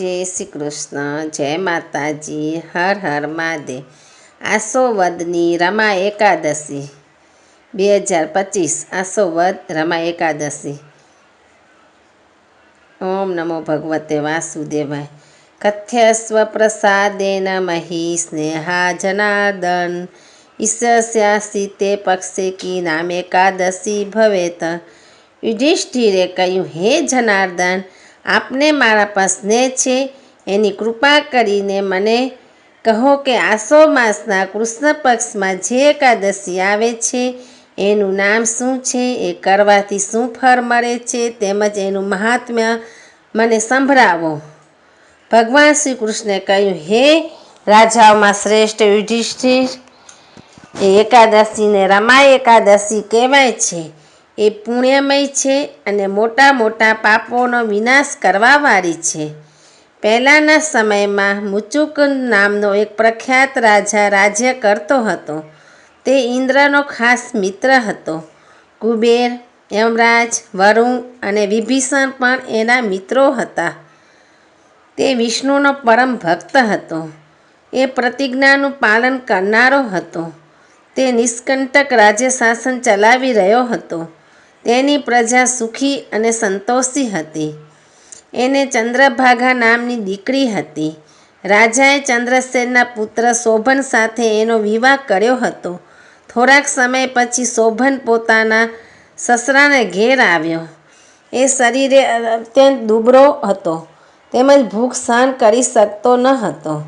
જય શ્રી કૃષ્ણ જય માતાજી, હર હર મહાદેવ. આસોવદની રમા એકાદશી, બે હજાર પચીસ આસોવદ રમા એકાદશી. ઓમ નમો ભગવતે વાસુદેવાય. કથ્યસ્વ પ્રસાદેન મહી સ્નેહા જનાર્દન ઈસ્યાસી તે પક્ષે કી નામ એકાદશી ભવેત. યુધિષ્ઠિરે કહ્યું, હે જનાર્દન આપને મારા પર સ્નેહ છે. એની કૃપા કરીને મને કહો કે આસો માસના કૃષ્ણ પક્ષમાં જે એકાદશી આવે છે, એનું નામ શું છે, એ કરવાથી શું ફળ મળે છે, તેમજ એનું મહાત્મ્ય મને સંભળાવો. ભગવાન શ્રી કૃષ્ણે કહ્યું, હે રાજાઓમાં શ્રેષ્ઠ યુધિષ્ઠિર, એ એકાદશીને રમા એકાદશી કહેવાય છે. એ પુણ્યમય છે અને મોટા મોટા પાપોનો વિનાશ કરવાવાળી છે. પહેલાંના સમયમાં મુચુક નામનો એક પ્રખ્યાત રાજા રાજ્ય કરતો હતો. તે ઇન્દ્રનો ખાસ મિત્ર હતો. કુબેર, યમરાજ, વરુણ અને વિભીષણ પણ એના મિત્રો હતા. તે વિષ્ણુનો પરમ ભક્ત હતો. એ પ્રતિજ્ઞાનું પાલન કરનારો હતો. તે નિષ્કંટક રાજ્ય શાસન ચલાવી રહ્યો હતો. તેની પ્રજા સુખી અને સંતોષી હતી. એને ચંદ્રભાગા નામની દીકરી હતી. રાજાએ ચંદ્રસેનના પુત્ર શોભન સાથે એનો વિવાહ કર્યો હતો. થોડાક સમય પછી શોભન પોતાના સસરાને ઘેર આવ્યો. એ શરીરે અત્યંત દુબળો હતો. તેમજ ભૂખ સહન કરી શકતો ન હતો.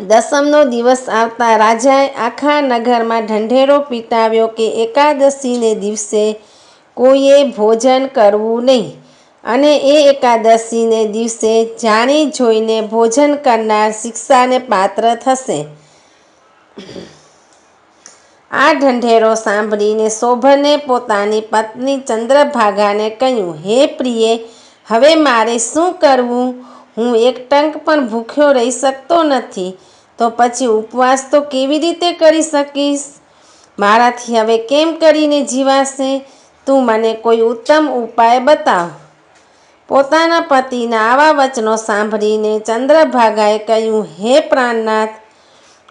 દસમનો દિવસ આવતા રાજાએ આખા નગરમાં ઢંઢેરો પીટાવ્યો કે એકાદશીને દિવસે કોઈએ ભોજન કરવું નહીં. અને એ એકાદશીને દિવસે જાણી જોઈને ભોજન કરનાર શિક્ષાને પાત્ર થશે. આ ઢંઢેરો સાંભળીને શોભને પોતાની પત્ની ચંદ્રભાગાને કહ્યું, હે પ્રિયે, હવે મારે શું કરવું? હું એક ટંક પણ ભૂખ્યો રહી શકતો નથી. તો પછી ઉપવાસ તો કેવી રીતે કરી શકીશ? મારાથી હવે કેમ કરીને જીવાશે? તું મને કોઈ ઉત્તમ ઉપાય બતાવ. પોતાના પતિના આવા વચનો સાંભળીને ચંદ્રભાગાએ કહ્યું, હે પ્રાણનાથ,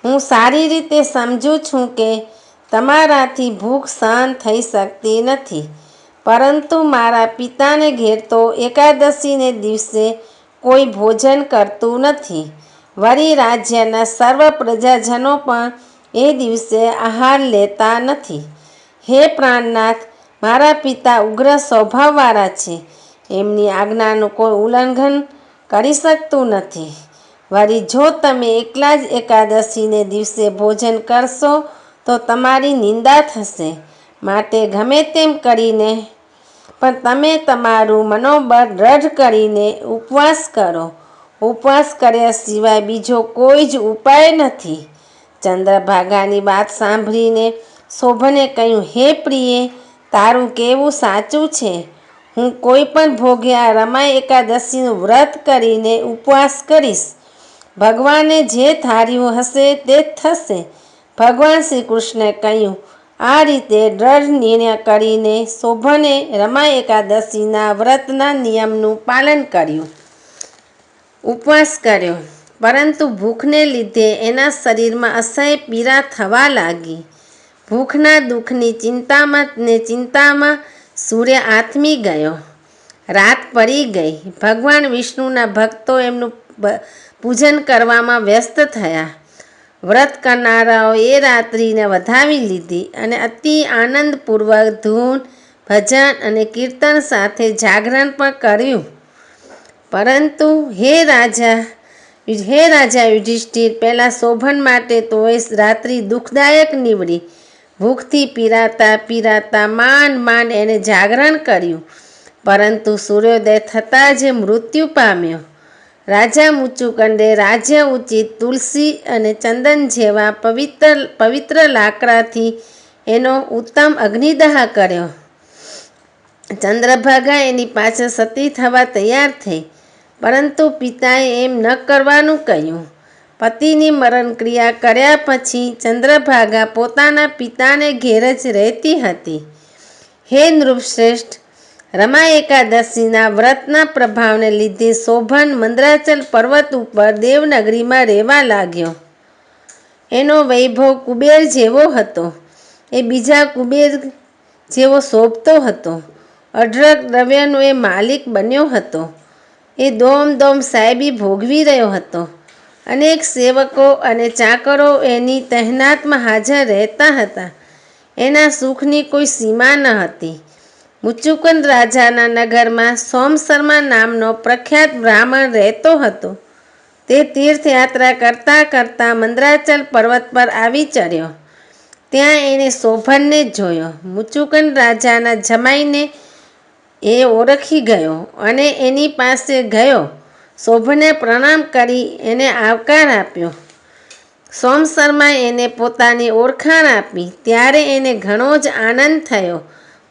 હું સારી રીતે સમજું છું કે તમારાથી ભૂખ સહન થઈ શકતી નથી. પરંતુ મારા પિતાને ઘેર તો એકાદશીને દિવસે કોઈ ભોજન કરતું નથી. વળી રાજ્યના સર્વ પ્રજાજનો પણ એ દિવસે આહાર લેતા નથી. હે પ્રાણનાથ, મારા પિતા ઉગ્ર સ્વભાવવાળા છે. એમની આજ્ઞાનું કોઈ ઉલ્લંઘન કરી શકતું નથી. વળી જો તમે એકલા જ એકાદશીને દિવસે ભોજન કરશો તો તમારી નિંદા થશે. માટે ગમે તેમ કરીને પણ તમે તમારું મનોબળ દ્રઢ કરીને ઉપવાસ કરો. ઉપવાસ કર્યા સિવાય બીજો કોઈ જ ઉપાય નથી. ચંદ્રભાગાની વાત સાંભળીને શોભને કહ્યું, હે પ્રિયે, તારું કેવું સાચું છે. હું કોઈ પણ ભોગ્યા રમાય એકાદશીનું વ્રત કરીને ઉપવાસ કરીશ. ભગવાને જે ધાર્યું હશે તે જ થશે. ભગવાન શ્રી કૃષ્ણે કહ્યું આ રીતે દ્રઢ નિર્ણય કરીને શોભને રમા એકાદશીના વ્રતના નિયમનું પાલન કર્યું. ઉપવાસ કર્યો. પરંતુ ભૂખને લીધે એના શરીરમાં અસહ્ય પીડા થવા લાગી. ભૂખના દુઃખની ચિંતામાં ને ચિંતામાં સૂર્ય આથમી ગયો. રાત પડી ગઈ. ભગવાન વિષ્ણુના ભક્તો એમનું પૂજન કરવામાં વ્યસ્ત થયા. વ્રત કરનારાઓ એ રાત્રિને વધાવી લીધી અને અતિ આનંદપૂર્વક ધૂન, ભજન અને કીર્તન સાથે જાગરણ પણ કર્યું. પરંતુ હે રાજા હે રાજા યુધિષ્ઠિર, પહેલાં શોભન માટે તો એ રાત્રિ દુઃખદાયક નીવડી. ભૂખથી પીરાતા પીરાતા માંડ માંડ એને જાગરણ કર્યું. પરંતુ સૂર્યોદય થતાં જ મૃત્યુ પામ્યો. રાજા મુચુકંડે રાજ્ય ઉચિત, તુલસી અને ચંદન જેવા પવિત્ર પવિત્ર લાકડાથી એનો ઉત્તમ અગ્નિદાહ કર્યો. ચંદ્રભાગા એની પાછળ સતી થવા તૈયાર થઈ, પરંતુ પિતાએ એમ ન કરવાનું કહ્યું. પતિની મરણક્રિયા કર્યા પછી ચંદ્રભાગા પોતાના પિતાને ઘેર જ રહેતી હતી. હે નૃપશ્રેષ્ઠ રમા એકાદશીના વ્રતના પ્રભાવને લીધે શોભન મંદ્રાચલ પર્વત ઉપર દેવનગરીમાં રહેવા લાગ્યો. એનો વૈભવ કુબેર જેવો હતો. એ બીજા કુબેર જેવો શોભતો હતો. અઢળક દ્રવ્યનો એ માલિક બન્યો હતો. એ દોમ દોમ સાહેબી ભોગવી રહ્યો હતો. અનેક સેવકો અને ચાકરો એની તહેનાતમાં હાજર રહેતા હતા. એના સુખની કોઈ સીમા ન હતી. મુચુકુંદ રાજાના નગરમાં સોમશર્મા નામનો પ્રખ્યાત બ્રાહ્મણ રહેતો હતો. તે તીર્થયાત્રા કરતાં કરતાં મંદ્રાચલ પર્વત પર આવી ચડ્યો. ત્યાં એણે શોભનને જોયો. મુચુકન રાજાના જમાઈને એ ઓળખી ગયો અને એની પાસે ગયો. શોભને પ્રણામ કરી એને આવકાર આપ્યો. સોમ શર્માએ એને પોતાની ઓળખાણ આપી. ત્યારે એને ઘણો જ આનંદ થયો.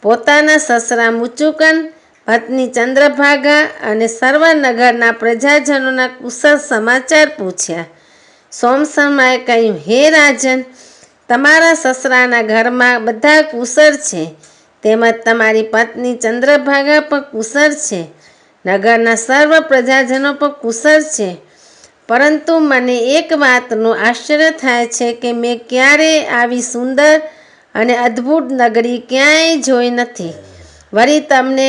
પોતાના સસરા મુચુકન, પત્ની ચંદ્રભાગા અને સર્વનગરના પ્રજાજનોના કુશળ સમાચાર પૂછ્યા. સોમશર્માએ કહ્યું, હે રાજન, તમારા સસરાના ઘરમાં બધા કુશળ છે. તેમજ તમારી પત્ની ચંદ્રભાગા પણ કુશળ છે. નગરના સર્વ પ્રજાજનો પણ કુશળ છે. પરંતુ મને એક વાતનું આશ્ચર્ય થાય છે કે મેં ક્યારેય આવી સુંદર અને અદ્ભુત નગરી ક્યાંય જોઈ નથી. વળી તમને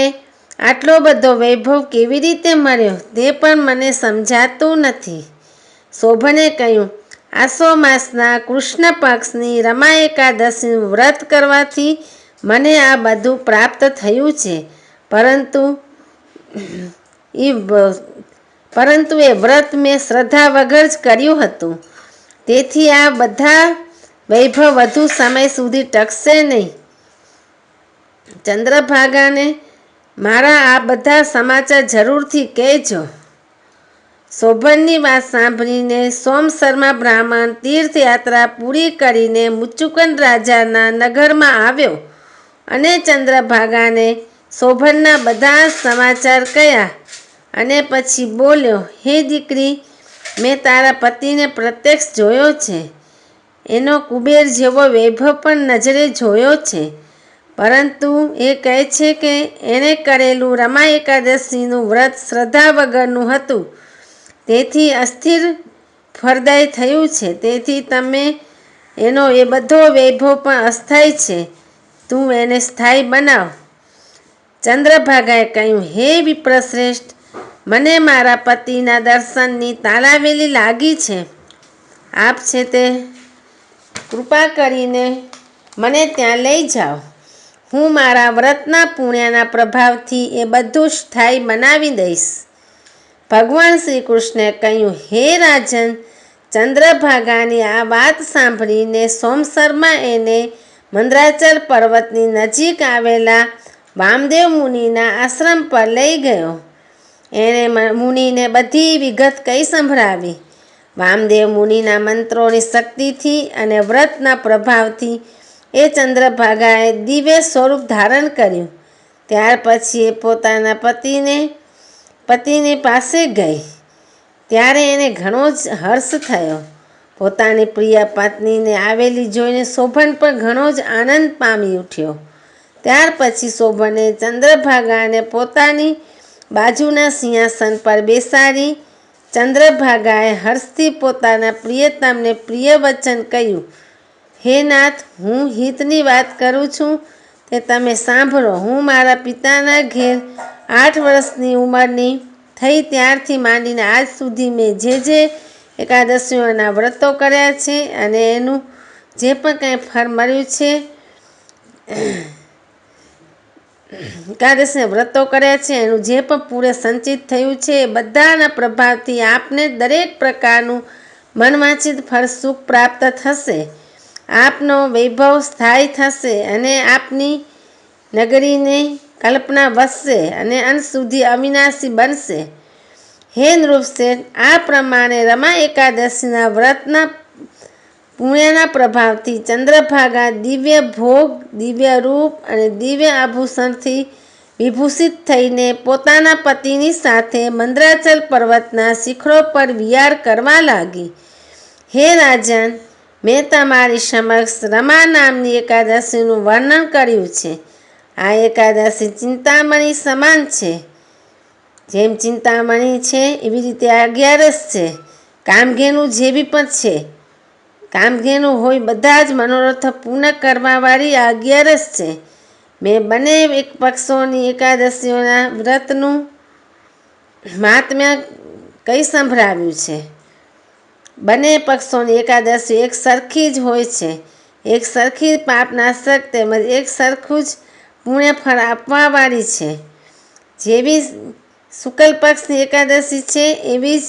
આટલો બધો વૈભવ કેવી રીતે મળ્યો તે પણ મને સમજાતું નથી. શોભને કહ્યું, આસો માસના કૃષ્ણ પક્ષની રમા એકાદશીનું વ્રત કરવાથી મને આ બધું પ્રાપ્ત થયું છે. પરંતુ એ પરંતુ એ વ્રત મેં શ્રદ્ધા વગર જ કર્યું હતું. તેથી આ બધા વૈભવ વધુ સમય સુધી ટકશે નહીં. ચંદ્રભાગાને મારા આ બધા સમાચાર જરૂરથી કહેજો. શોભનની વાત સાંભળીને સોમ શર્મા બ્રાહ્મણ તીર્થયાત્રા પૂરી કરીને મુચુકંદ રાજાના નગરમાં આવ્યો અને ચંદ્રભાગાને શોભનના બધા સમાચાર કહ્યા અને પછી બોલ્યો, હે દીકરી, મેં તારા પતિને પ્રત્યક્ષ જોયો છે. એનો કુબેર જેવો વૈભવ પણ નજરે જોયો છે. પરંતુ એ કહે છે કે એણે કરેલું રમા એકાદશીનું વ્રત શ્રદ્ધા વગરનું હતું. તેથી અસ્થિર ફરદાય થયું છે. તેથી તમે એનો એ બધો વૈભવ પણ અસ્થાયી છે. તું એને સ્થાયી બનાવ. ચંદ્રભાગાએ કહ્યું, હે વિપ્રશ્રેષ્ઠ, મને મારા પતિના દર્શનની તાલાવેલી લાગી છે. આપ છે તે કૃપા કરીને મને ત્યાં લઈ જાઓ. હું મારા વ્રતના પુણ્યના પ્રભાવથી એ બધું સ્થાયી બનાવી દઈશ. ભગવાન શ્રી કૃષ્ણે કહ્યું, હે રાજન, ચંદ્રભાગાની આ વાત સાંભળીને સોમશર્મા એને મંદ્રાચલ પર્વતની નજીક આવેલા વામદેવ મુનિના આશ્રમ પર લઈ ગયો. એણે મુનિને બધી વિગત કહી સંભળાવી. વામદેવ મુનિના મંત્રોની શક્તિથી અને વ્રતના પ્રભાવથી એ ચંદ્રભાગાએ દિવ્ય સ્વરૂપ ધારણ કર્યું. ત્યાર પછી એ પોતાના પતિને, પતિની પાસે ગઈ. ત્યારે એને ઘણો જ હર્ષ થયો. પોતાની પ્રિય પત્નીને આવેલી જોઈને શોભન પણ ઘણો જ આનંદ પામી ઉઠ્યો. ત્યાર પછી શોભને ચંદ્રભાગાને પોતાની બાજુના સિંહાસન પર બેસાડી ચંદ્રભાગાએ હર્ષથી પોતાના પ્રિયતમને પ્રિય વચન કહ્યું, હે નાથ, હું હિતની વાત કરું છું. તે તમે સાંભળો. હું મારા પિતાના ઘેર આઠ વર્ષની ઉંમરની થઈ ત્યારથી માંડીને આજ સુધી મેં જે જે એકાદશીઓના વ્રતો કર્યા છે અને એનું જે પણ કંઈ ફળ મળ્યું છે એકાદશીના વ્રતો કર્યા છે. એનું જે પણ પૂરે સંચિત થયું છે, એ બધાના પ્રભાવથી આપને દરેક પ્રકારનું મનવાંચિત ફળ સુખ પ્રાપ્ત થશે. આપનો વૈભવ સ્થાયી થશે અને આપની નગરીને કલ્પના વધશે અને અંત સુધી અવિનાશી બનશે. હે નૃપશેઠ આ પ્રમાણે રમા એકાદશીના વ્રતના પુણ્યના પ્રભાવથી ચંદ્રભાગા દિવ્ય ભોગ, દિવ્ય રૂપ અને દિવ્ય આભૂષણથી વિભૂષિત થઈને પોતાના પતિની સાથે મંદ્રાચલ પર્વતના શિખરો પર વિહાર કરવા લાગી. હે રાજન, મેં તમારી સમક્ષ રમા નામની એકાદશીનું વર્ણન કર્યું છે. આ એકાદશી ચિંતામણી સમાન છે. જેમ ચિંતામણી છે, એવી રીતે અગિયારસ છે. કામઘેનું જેવી પણ છે. કામઘેનું હોય બધા જ મનોરથ પૂર્ણ કરવાવાળી અગિયારસ છે. મેં બંને એક પક્ષોની એકાદશીઓના વ્રતનું મહાત્મ્ય કઈ સંભળાવ્યું છે? બંને પક્ષોની એકાદશી એક સરખી જ હોય છે. એક સરખી પાપનાશક તેમજ એક સરખું જ પુણ્ય ફળ આપવાવાળી છે. જેવી શુક્લ પક્ષની એકાદશી છે, એવી જ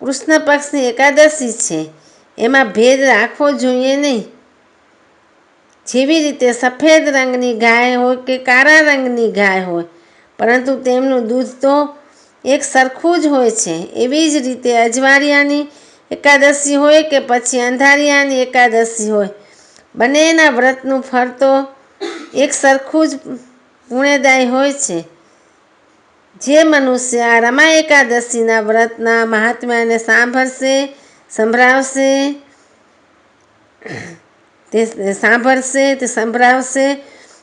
કૃષ્ણ પક્ષની એકાદશી છે. એમાં ભેદ રાખવો જોઈએ નહીં. જેવી રીતે સફેદ રંગની ગાય હોય કે કાળા રંગની ગાય હોય, પરંતુ તેમનું દૂધ તો એક સરખું જ હોય છે. એવી જ રીતે અજવાળિયાની એકાદશી હોય કે પછી અંધારિયાની એકાદશી હોય, બંનેના વ્રતનું ફળ તો એક સરખું જ પુણ્યદાય હોય છે. જે મનુષ્ય આ રમા એકાદશીના વ્રતના મહાત્મ્યને સાંભળશે સંભળાવશે, તે સાંભળશે, તે સંભળાવશે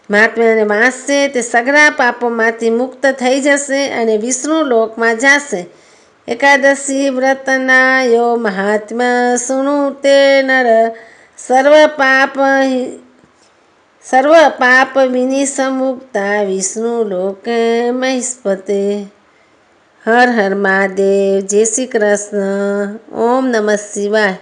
મહાત્માને વાંચશે, તે સગરા પાપોમાંથી મુક્ત થઈ જશે અને વિષ્ણુ લોકમાં જશે. એકાદશી વ્રતના યો મહાત્મા સુણુ તે નર, સર્વ પાપ સર્વ પાપ વિનિસમુક્તા વિષ્ણુ લોકે મહિસ્પતે હર હર મહાદેવ જય શ્રી કૃષ્ણ ઓમ નમઃ શિવાય.